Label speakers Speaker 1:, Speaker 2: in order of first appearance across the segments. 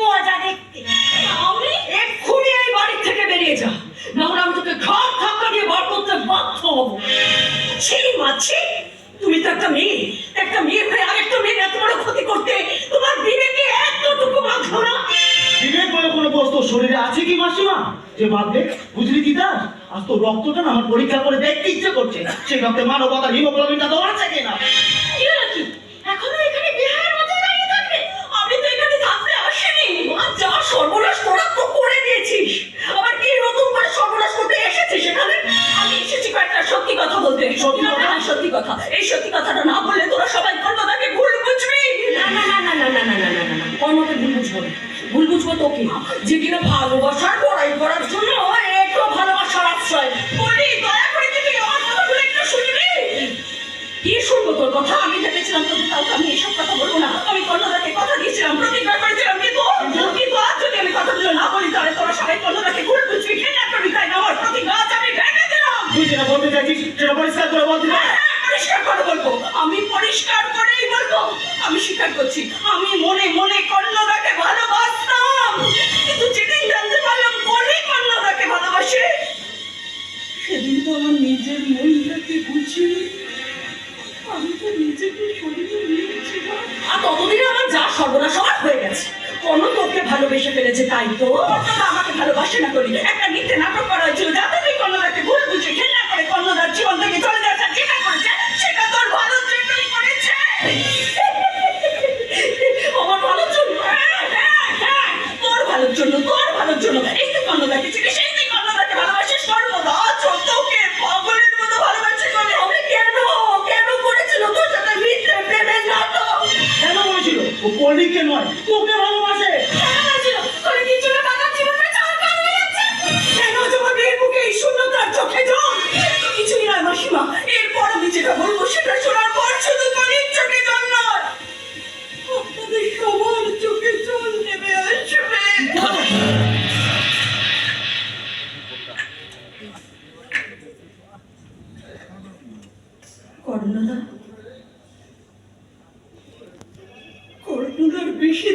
Speaker 1: মজা দেখতে। আমি এক্ষুনি এই বাড়ি থেকে বেরিয়ে যা। নাহলে আমি তোকে ঘর ধাক্কা দিয়ে বার করতে বাধ্য হব। ছি মাছি তুমি তো একটা মেয়ে। একটা মেয়ে হয়ে আরেকটা মেয়ের এত বড় ক্ষতি করতে তোমার বিবেকে এতটুকু বাঁধলো না?
Speaker 2: বিবেক বলে কোনো বস্তু শরীরে আছে কি মাসিমা? যে ভাববে বুঝলি কি দাস আজ তো রক্তটা না আমার পরীক্ষা করে দেখতে ইচ্ছে করছে। সেই রক্তে মানবতা হিমোগ্লোবিনটা তো আছে কিনা?
Speaker 1: সত্যি কথা বলতে।
Speaker 2: সত্যি কথা?
Speaker 1: হ্যাঁ, সত্যি কথা। এই সত্যি কথাটা না বললে তোরা সবাই কন্যাদাকে ভুল বুঝবি। না, না, না, না, না, না, না, না, না, না। ভুল বুঝব। ভুল বুঝব তোকে যে কিনা ভালোবাসার বড়াই করার জন্য একটু ভালোবাসার আশ্রয় বলি দয়া করে তুই আমার কথাগুলো একটু শুনবি কি শুনব তোর কথা আমি করছি, আমি মনে মনে কর্ণদাকে ভালোবাসতাম। কিন্তু যেদিন জানতে পারলাম কলি কর্ণদাকে ভালোবাসে, সেদিন তো আমার নিজের মনটাকে বুঝি আমি তো নিজেকে সরিয়ে নিয়েছিলাম। আর ততদিনে আমার যা সর্বনাশ আমার হয়ে গেছে। কোন তোকে ভালোবেসে ফেলেছে, তাই তো? আমাকে ভালোবাসে না করি একটা মিথ্যে নাটক করা হয়েছিল যাতে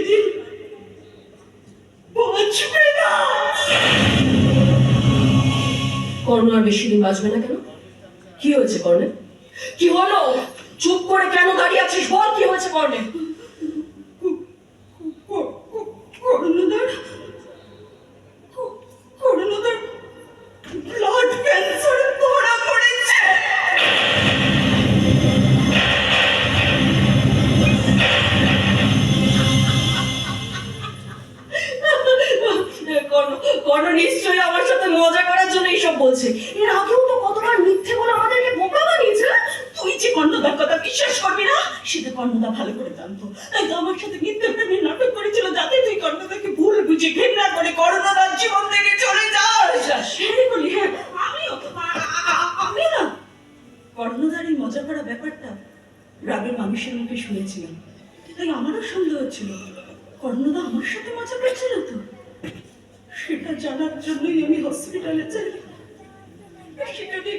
Speaker 1: দিন বাঁচবে না কর্ণ আর বেশি দিন বাঁচবে না কেন? কি হয়েছে কর্ণে? কি হলো? চুপ করে কেন দাঁড়িয়ে আছিস? বল কি হয়েছে কর্ণে? বিশ্বাস করবি না? সেটা কর্ণদা ভালো করে জানতো। তাই তো আমার সাথে মিথ্যে প্রেমের নাটক করেছিল যাতে তুই কর্ণদাকে ভুল বুঝে ঘৃণা করে কর্ণদার জীবন থেকে চলে যাস। বলি হ্যাঁ আমিও আমি না। কর্ণদার এই মজা করা ব্যাপারটা গ্রামের মানুষের মুখে শুনেছিলাম। তাই আমারও সন্দেহ হচ্ছিল। কর্ণদা আমার সাথে মজা করছিল তো? সেটা জানার জন্যই আমি হসপিটালে যাই। গিয়ে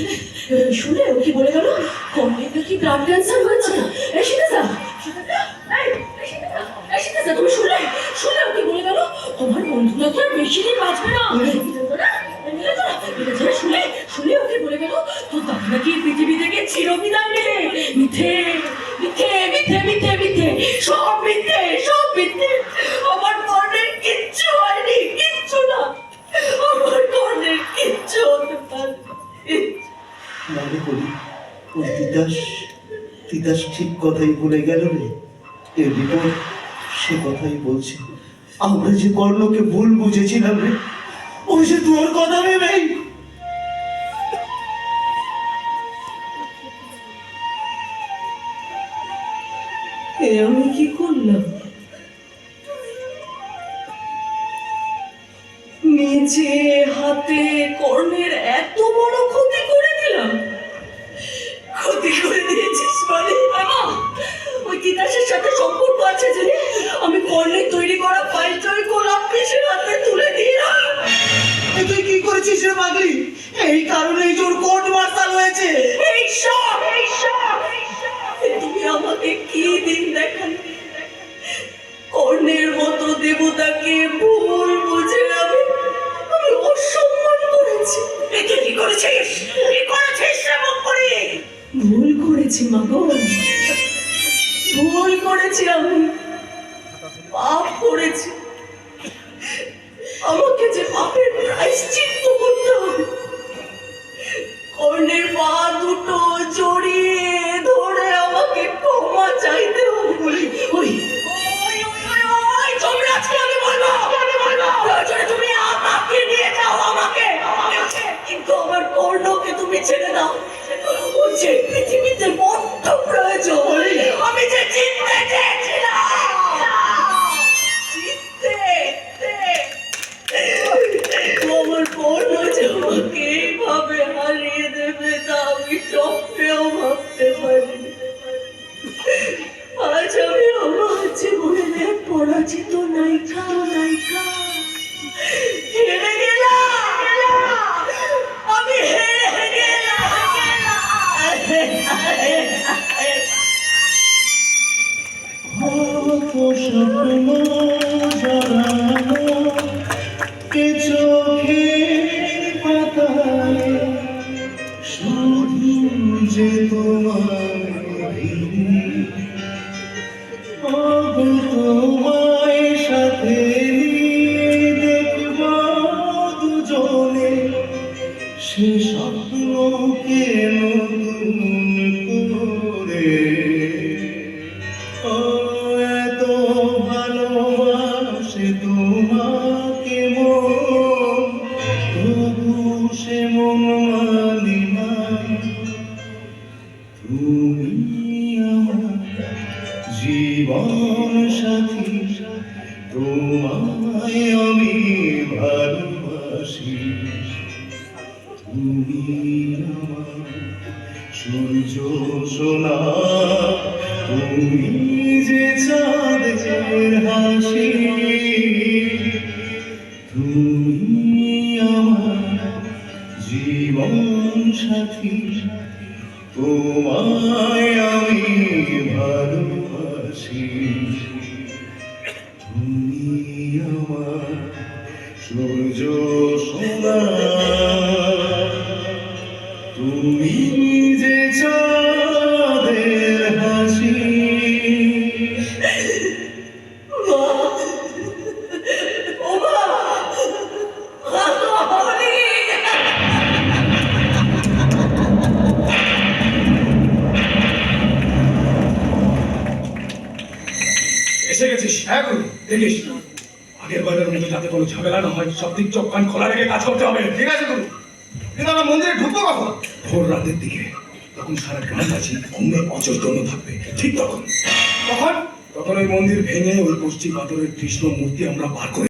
Speaker 1: শুনে ওকে কি বলে গেল? কমলিন্দুর কি
Speaker 3: ব্লাড ক্যান্সার হয়েছে? শিখেছা বলে তো বেশি না? শুনে শুনে ওকে বলে নাকি মিথে মিথে মিথে মিথে মিথে সব মিথে সব মিথে
Speaker 2: মনে করি ওই তিতাস তিতাস ঠিক কথাই বলে গেল রে। এর বিপদ সে কথাই বলছে, আমরা যে কর্ণকে ভুল বুঝেছিলাম রে, ওই যে তোর কথা ভেবেই
Speaker 3: আমি কি করলাম? নিজে হাতে কর্ণের এত বড় সাথে সম্পর্ক আছে যে আমি কর্ণের তৈরি করা জয় গোলাপ পিসের হাতে তুলে দিলাম
Speaker 2: এ তুই কি করেছিস রে পাগলি? এই কারণেই তোর কোর্ট মার্শাল হয়েছে।
Speaker 3: এই সব এই সব তুমি আমাকে কি দিন দেখালে? কর্ণের মতো দেবতাকে ভুল বুঝে আমি আমি অসম্মান করেছি। একে কি করেছিস? কি করেছিস শ্রাবণ করে? ভুল করেছি মা গো ভুল করেছি আমি। পাপ করেছি। আমাকে যে পাপের প্রায়শ্চিত্ত করতে হবে কর্ণের পা দুটো জড়িয়ে ধরে আমাকে ক্ষমা চাইতে হবে। ওই ওই ওই, ওই, ওই, আমি বলব, আমি বলব। তুমি আমাকে নিয়ে যাও আমাকে। আমাকে। কিন্তু আমার কর্ণকে তুমি ছেড়ে দাও। ও যে পৃথিবীতে বড্ড প্রয়োজন আমি যে জিততে চেয়েছিলাম! জিততে আমার পর্ণ আমাকে এইভাবে হারিয়ে দেবে তা আমি স্বপ্নেও ভাবতে পারি আজ আমি আমার জীবনে পরাজিত নায়িকা নায়িকা। হেরে গেলাম!
Speaker 2: সাথী তোমায় আমি ভালোবাসি। তুমি আমার সূর্য সোনা
Speaker 4: এসে গেছে গুরু দেখিস, আগের বারের মতো যাতে কোনো ঝামেলা না হয় সব দিক চোখ কান খোলা রেখে কাজ করতে হবে। ঠিক আছে, গুরু। কিন্তু আমরা মন্দিরে ঢুকবো কখন? ভোর রাতের দিকে। তখন সারা আছে গ্রামবাসী ঘুমে অচৈতন্য থাকবে। ঠিক তখন। তখন? তখন ওই মন্দির ভেঙে ওই পশ্চিম পাথরের কৃষ্ণ মূর্তি আমরা বার করে